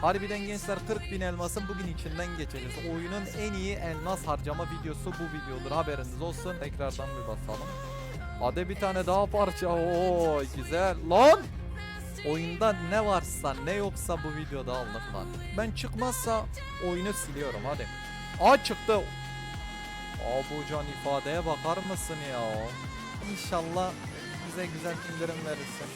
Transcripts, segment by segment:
Harbiden gençler 40 bin elmasın bugün içinden geçeceğiz. Oyunun en iyi elmas harcama videosu bu videodur haberiniz olsun. Tekrardan bir basalım. Hadi bir tane daha parça. Oo güzel. Lan! Oyunda ne varsa ne yoksa bu videoda aldık lan. Ben çıkmazsa oyunu siliyorum hadi. Aa çıktı. Aa bu can ifadeye bakar mısın ya? İnşallah bize güzel indirim verirsin.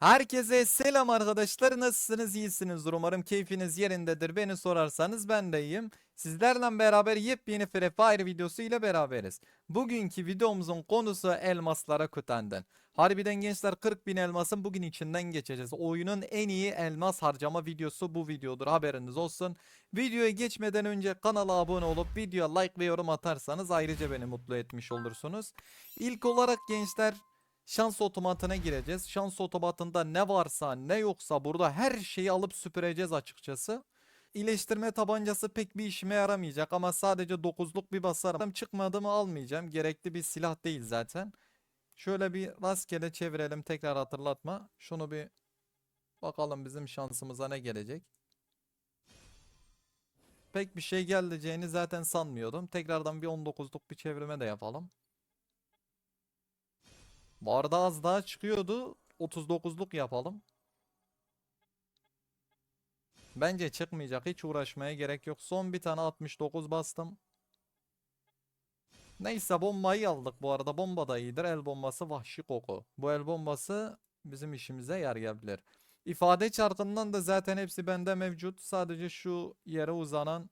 Herkese selam arkadaşlar. Nasılsınız? İyisinizdir. Umarım keyfiniz yerindedir. Beni sorarsanız ben de iyiyim. Sizlerle beraber yepyeni Free Fire videosu ile beraberiz. Bugünkü videomuzun konusu elmaslara kütenden. Harbiden gençler 40 bin elmasın bugün içinden geçeceğiz. Oyunun en iyi elmas harcama videosu bu videodur. Haberiniz olsun. Videoya geçmeden önce kanala abone olup videoya like ve yorum atarsanız ayrıca beni mutlu etmiş olursunuz. İlk olarak gençler şans otomatına gireceğiz. Şans otomatında ne varsa ne yoksa burada her şeyi alıp süpüreceğiz açıkçası. İyileştirme tabancası pek bir işime yaramayacak ama sadece 9'luk bir basarım. Çıkmadı mı almayacağım. Gerekli bir silah değil zaten. Şöyle bir rastgele çevirelim tekrar hatırlatma. Şunu bir bakalım bizim şansımıza ne gelecek. Pek bir şey geleceğini zaten sanmıyordum. Tekrardan bir 19'luk bir çevirme de yapalım. Bu arada az daha çıkıyordu. 39'luk yapalım. Bence çıkmayacak. Hiç uğraşmaya gerek yok. Son bir tane 69 bastım. Neyse bombayı aldık bu arada. Bomba da iyidir. El bombası vahşi koku. Bu el bombası bizim işimize yarayabilir. İfade çarkından da zaten hepsi bende mevcut. Sadece şu yere uzanan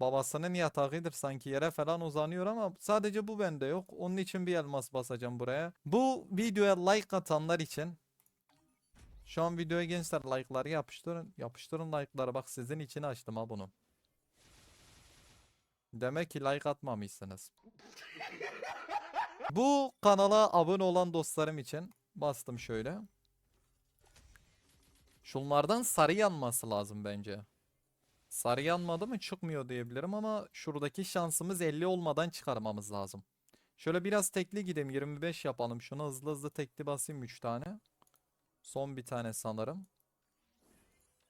babasının yatağıdır sanki yere falan uzanıyor ama sadece bu bende yok. Onun için bir elmas basacağım buraya. Bu videoya like atanlar için şu an videoya gençler like'ları yapıştırın. Yapıştırın like'ları bak sizin için açtım ha bunu. Demek ki like atmamışsınız. Bu kanala abone olan dostlarım için bastım şöyle. Şunlardan sarı yanması lazım bence. Sarı yanmadı mı çıkmıyor diyebilirim ama şuradaki şansımız 50 olmadan çıkarmamız lazım. Şöyle biraz tekli gideyim 25 yapalım. Şunu hızlı hızlı tekli basayım 3 tane. Son bir tane sanırım.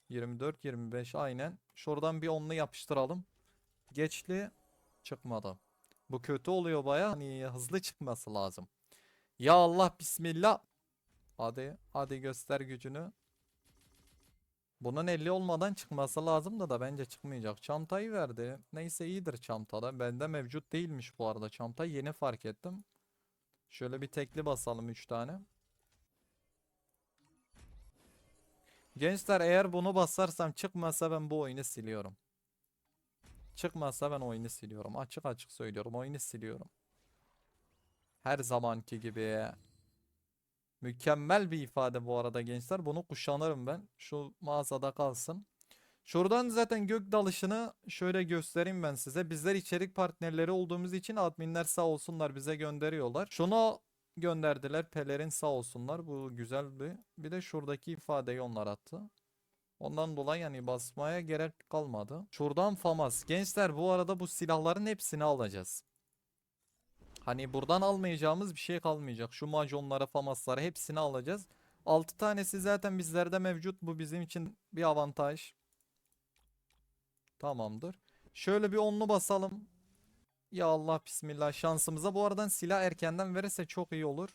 24 25 aynen. Şuradan bir onlu yapıştıralım. Geçli çıkmadı. Bu kötü oluyor baya. Hani hızlı çıkması lazım. Ya Allah bismillah. Hadi hadi göster gücünü. Bunun 50 olmadan çıkması lazım da bence çıkmayacak. Çantayı verdi. Neyse iyidir çantada. Bende mevcut değilmiş bu arada. Çantayı yeni fark ettim. Şöyle bir tekli basalım 3 tane. Gençler eğer bunu basarsam çıkmazsa ben bu oyunu siliyorum. Çıkmazsa ben oyunu siliyorum. Açık açık söylüyorum. Oyunu siliyorum. Her zamanki gibi. Mükemmel bir ifade bu arada gençler. Bunu kuşanırım ben. Şu mağazada kalsın. Şuradan zaten gök dalışını şöyle göstereyim ben size. Bizler içerik partnerleri olduğumuz için adminler sağ olsunlar bize gönderiyorlar. Şunu gönderdiler. Pelerin sağ olsunlar. Bu güzel bir. Bir de şuradaki ifadeyi onlar attı. Ondan dolayı yani basmaya gerek kalmadı. Şuradan FAMAS. Gençler bu arada bu silahların hepsini alacağız. Hani buradan almayacağımız bir şey kalmayacak. Şu majonlara, famaslara hepsini alacağız. 6 tanesi zaten bizlerde mevcut. Bu bizim için bir avantaj. Tamamdır. Şöyle bir onlu basalım. Ya Allah bismillah şansımıza. Bu aradan silah erkenden verirse çok iyi olur.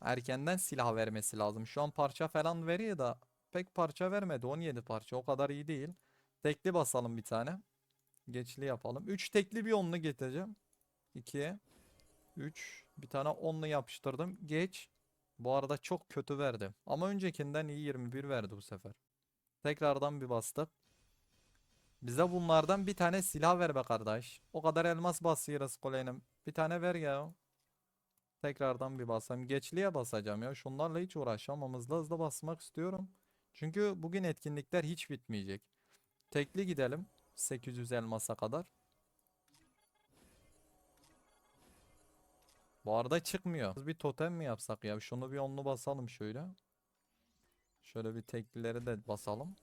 Erkenden silah vermesi lazım. Şu an parça falan veriyor da pek parça vermedi. 17 parça o kadar iyi değil. Tekli basalım bir tane. Geçli yapalım. 3 tekli bir onlu getireceğim. 2 3 bir tane onlu yapıştırdım. Geç. Bu arada çok kötü verdi. Ama öncekinden iyi 21 verdi bu sefer. Tekrardan bir bastık. Bize bunlardan bir tane silah ver be kardeş. O kadar elmas basıyoruz kolenim. Bir tane ver ya. Tekrardan bir basayım. Geçliye basacağım ya. Şunlarla hiç uğraşamam. Hızlı hızlı basmak istiyorum. Çünkü bugün etkinlikler hiç bitmeyecek. Tekli gidelim. 800 elmasa kadar. Bu arada çıkmıyor. Bir totem mi yapsak ya? Şunu bir onlu basalım şöyle. Şöyle bir teklileri de basalım.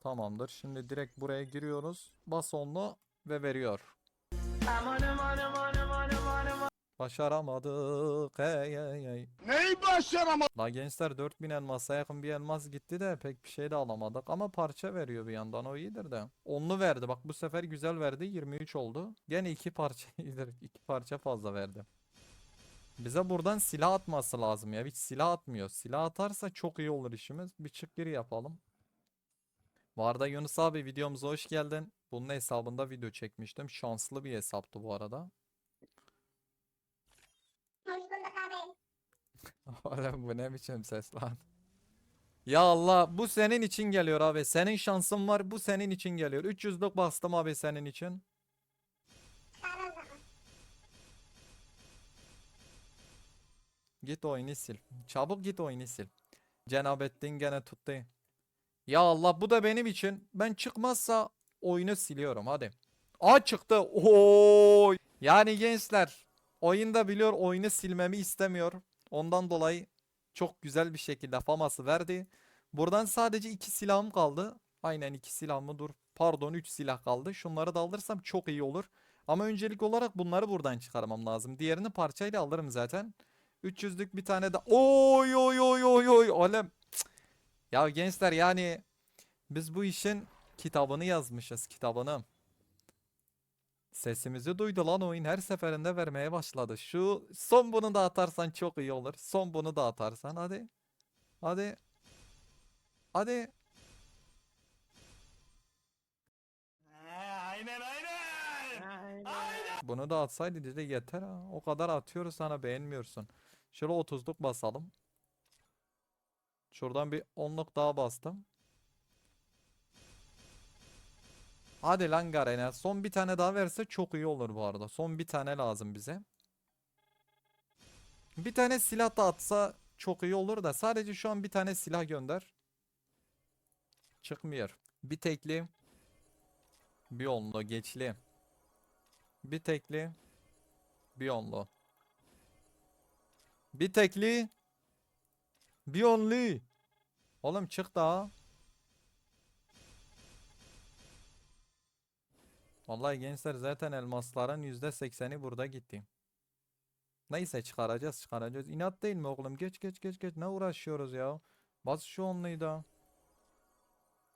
Tamamdır. Şimdi direkt buraya giriyoruz. Bas onlu ve veriyor. Başaramadık. Hey hey hey. Neyi başaramadım? La gençler 4000 elmasa yakın bir elmas gitti de pek bir şey de alamadık ama parça veriyor bir yandan o iyidir de. Onlu verdi bak bu sefer güzel verdi 23 oldu. Gene iki parça iyidir iki parça fazla verdi. Bize buradan silah atması lazım ya hiç silah atmıyor. Silah atarsa çok iyi olur işimiz. Bir çık gir yapalım. Bu arada Yunus abi videomuza hoş geldin. Bunun hesabında video çekmiştim. Şanslı bir hesaptı bu arada. Hoş bulduk abi. Oğlum bu ne biçim ses lan? Ya Allah bu senin için geliyor abi. Senin şansın var bu senin için geliyor. 300'lük bastım abi senin için. Git oyunu sil. Çabuk git oyunu sil. Cenabettin gene tuttu. Ya Allah bu da benim için. Ben çıkmazsa oyunu siliyorum hadi. Aa çıktı. Oy. Yani gençler oyunda biliyor oyunu silmemi istemiyor. Ondan dolayı çok güzel bir şekilde faması verdi. Buradan sadece iki silahım kaldı. Aynen iki silah mı dur. Pardon 3 silah kaldı. Şunları da alırsam çok iyi olur. Ama öncelik olarak bunları buradan çıkarmam lazım. Diğerini parçayla alırım zaten. 300'lük bir tane de oy oy oy oy oy alem. Ya gençler yani biz bu işin kitabını yazmışız kitabını. Sesimizi duydu lan oyun her seferinde vermeye başladı. Şu son bunu da atarsan çok iyi olur. Son bunu da atarsan hadi. Hadi. Hadi. Aynen aynen. Bunu da atsaydı dedi yeter ha. O kadar atıyoruz sana beğenmiyorsun. Şöyle 30'luk basalım. Şuradan bir 10'luk daha bastım. Hadi lan Garena. Son bir tane daha verse çok iyi olur bu arada. Son bir tane lazım bize. Bir tane silah da atsa çok iyi olur da sadece şu an bir tane silah gönder. Çıkmıyor. Bir tekli. Bir onlu geçli. Bir tekli. Bir onlu. Bir tekli. Bir onlu. Oğlum çık daha. Vallahi gençler zaten elmasların %80'i burada gitti. Neyse çıkaracağız çıkaracağız. İnat değil mi oğlum? Geç geç geç geç. Ne uğraşıyoruz ya? Bas şu onluyu.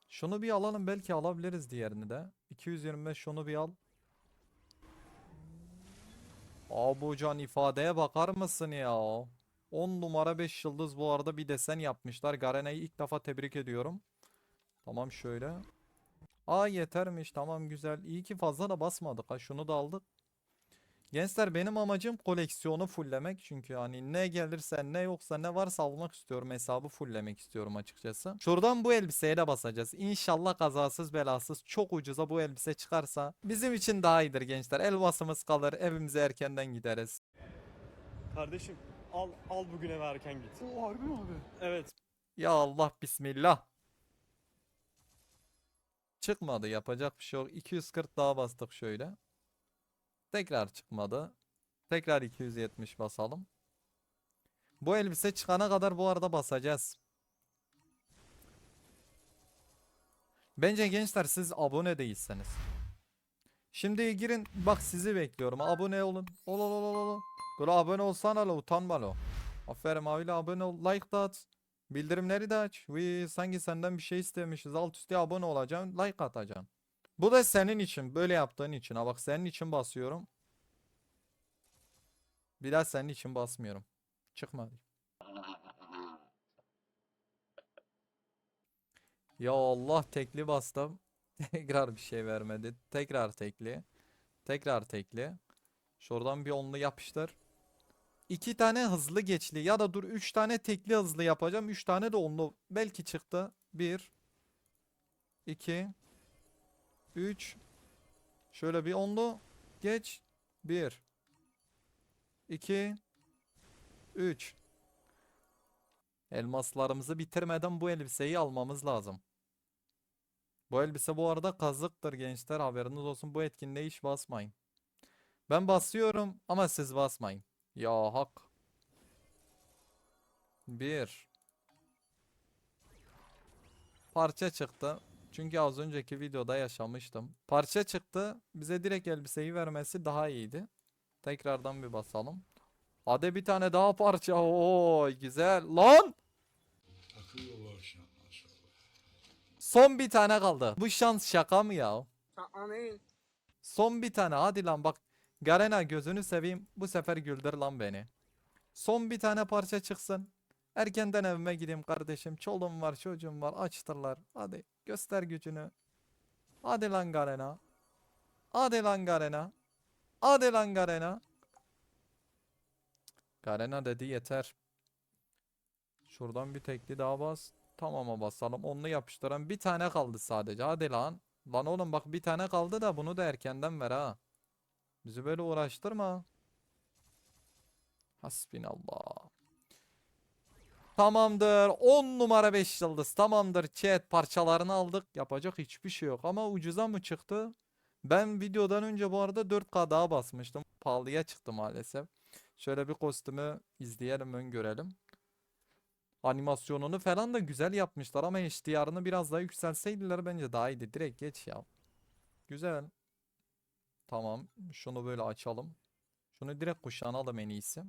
Şunu bir alalım belki alabiliriz diğerini de. 225 şunu bir al. Abu can ifadeye bakar mısın ya? 10 numara 5 yıldız bu arada bir desen yapmışlar. Garena'yı ilk defa tebrik ediyorum. Tamam şöyle. Aa yetermiş tamam güzel. İyi ki fazla da basmadık ha şunu da aldık. Gençler benim amacım koleksiyonu fulllemek. Çünkü hani ne gelirse ne yoksa ne varsa almak istiyorum. Hesabı fulllemek istiyorum açıkçası. Şuradan bu elbiseye de basacağız. İnşallah kazasız belasız çok ucuza bu elbise çıkarsa bizim için daha iyidir gençler. Elbasımız kalır evimize erkenden gideriz. Kardeşim al al bugün eve erken git. O harbi mi abi? Evet. Ya Allah bismillah. Çıkmadı yapacak bir şey yok. 240 daha bastık şöyle. Tekrar çıkmadı. Tekrar 270 basalım. Bu elbise çıkana kadar bu arada basacağız. Bence gençler siz abone değilseniz. Şimdi girin bak sizi bekliyorum. Abone olun. Ol ol ol ol. Böyle abone olsana la utanma la. Aferin abiyle abone ol. Like da at. Bildirimleri de aç. Vii sanki senden bir şey istemişiz. Alt üstte abone olacaksın. Like atacaksın. Bu da senin için. Böyle yaptığın için. Ha bak senin için basıyorum. Bir daha senin için basmıyorum. Çıkmadı. Ya Allah tekli bastım. Tekrar bir şey vermedi. Tekrar tekli. Tekrar tekli. Şuradan bir onlu yapıştır. İki tane hızlı geçli ya da dur üç tane tekli hızlı yapacağım. Üç tane de onlu. Belki çıktı. Bir. iki, Üç. Şöyle bir onlu. Geç. Bir. iki, Üç. Elmaslarımızı bitirmeden bu elbiseyi almamız lazım. Bu elbise bu arada kazıktır gençler haberiniz olsun. Bu etkinliğe hiç basmayın. Ben basıyorum ama siz basmayın. Ya hak. Bir. Parça çıktı. Çünkü az önceki videoda yaşamıştım. Parça çıktı. Bize direkt elbiseyi vermesi daha iyiydi. Tekrardan bir basalım. Hadi bir tane daha parça. Oo güzel. Lan! Son bir tane kaldı. Bu şans şaka mı ya? Son bir tane hadi lan bak. Garena gözünü seveyim. Bu sefer güldür lan beni. Son bir tane parça çıksın. Erkenden evime gideyim kardeşim. Çoluğum var çocuğum var açtırlar. Hadi göster gücünü. Hadi lan Garena. Hadi lan Garena. Hadi lan Garena. Garena dedi yeter. Şuradan bir tekli daha bas. Tamama basalım. Onunla yapıştıran bir tane kaldı sadece. Hadi lan. Lan oğlum bak bir tane kaldı da bunu da erkenden ver ha. Bizi böyle uğraştırma. Hasbinallah. Tamamdır. 10 numara 5 yıldız. Tamamdır. Chat parçalarını aldık. Yapacak hiçbir şey yok. Ama ucuza mı çıktı? Ben videodan önce bu arada 4K daha basmıştım. Pahalıya çıktı maalesef. Şöyle bir kostümü izleyelim, öngörelim. Animasyonunu falan da güzel yapmışlar ama HDR'ını biraz daha yükselseydiler bence daha iyiydi. Direkt geç ya. Güzel. Tamam. Şunu böyle açalım. Şunu direkt kuşanalım en iyisi.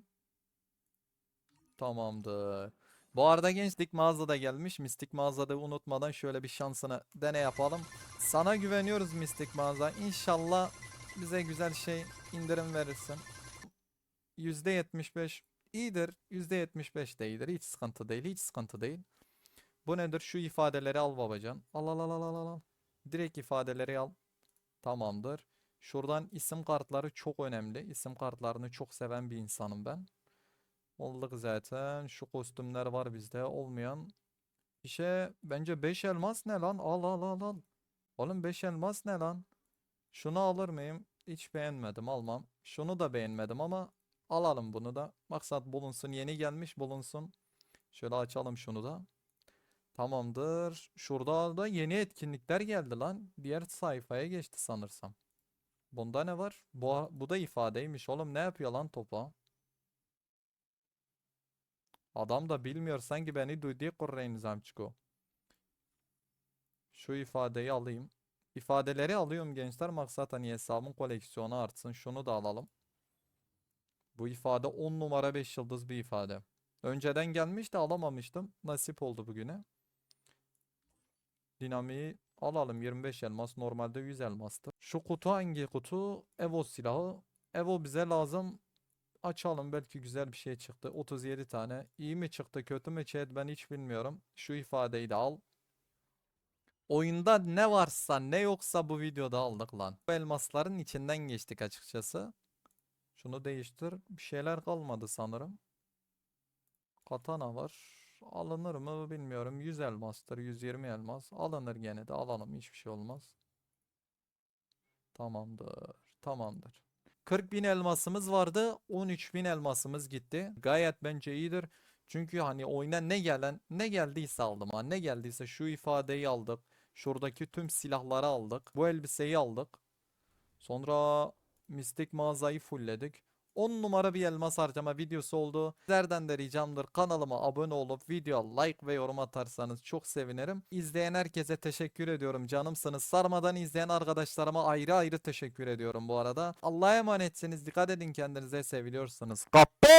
Tamamdır. Bu arada gençlik mağazada gelmiş. Mistik mağazada unutmadan şöyle bir şansını dene yapalım. Sana güveniyoruz Mistik mağaza. İnşallah bize güzel şey indirim verirsin. %75 iyidir. %75 de iyidir. Hiç sıkıntı değil. Hiç sıkıntı değil. Bu nedir? Şu ifadeleri al babacan. Al al al al al al. Direkt ifadeleri al. Tamamdır. Şuradan isim kartları çok önemli. İsim kartlarını çok seven bir insanım ben. Olduk zaten. Şu kostümler var bizde. Olmayan. Bir şey bence 5 elmas ne lan? Al al al al. Oğlum 5 elmas ne lan? Şunu alır mıyım? Hiç beğenmedim. Almam. Şunu da beğenmedim ama alalım bunu da. Maksat bulunsun. Yeni gelmiş bulunsun. Şöyle açalım şunu da. Tamamdır. Şurada da yeni etkinlikler geldi lan. Diğer sayfaya geçti sanırsam. Bunda ne var? Bu, bu da ifadeymiş. Oğlum ne yapıyor lan topa? Adam da bilmiyor sanki beni duyduğu kurreyn zamçko. Şu ifadeyi alayım. İfadeleri alıyorum gençler. Maksat hani hesabın koleksiyonu artsın. Şunu da alalım. Bu ifade 10 numara 5 yıldız bir ifade. Önceden gelmiş de alamamıştım. Nasip oldu bugüne. Dinamiği alalım 25 elmas. Normalde 100 elmastı. Şu kutu hangi kutu? Evo silahı. Evo bize lazım. Açalım belki güzel bir şey çıktı. 37 tane. İyi mi çıktı kötü mü chat ben hiç bilmiyorum. Şu ifadeyi de al. Oyunda ne varsa ne yoksa bu videoda aldık lan. Bu elmasların içinden geçtik açıkçası. Şunu değiştir. Bir şeyler kalmadı sanırım. Katana var. Alınır mı bilmiyorum. 100 elmastır. 120 elmas. Alınır gene de alalım. Hiçbir şey olmaz. Tamamdır. Tamamdır. 40 bin elmasımız vardı. 13 bin elmasımız gitti. Gayet bence iyidir. Çünkü hani oyuna ne gelen ne geldiyse aldım ha. Ne geldiyse şu ifadeyi aldık. Şuradaki tüm silahları aldık. Bu elbiseyi aldık. Sonra mistik mağazayı fullledik. 10 numara bir elmas harcama videosu oldu. Sizlerden de ricamdır kanalıma abone olup video like ve yorum atarsanız çok sevinirim. İzleyen herkese teşekkür ediyorum canımsınız. Sarmadan izleyen arkadaşlarıma ayrı ayrı teşekkür ediyorum bu arada. Allah'a emanetsiniz. Dikkat edin kendinize seviliyorsunuz. Kapı!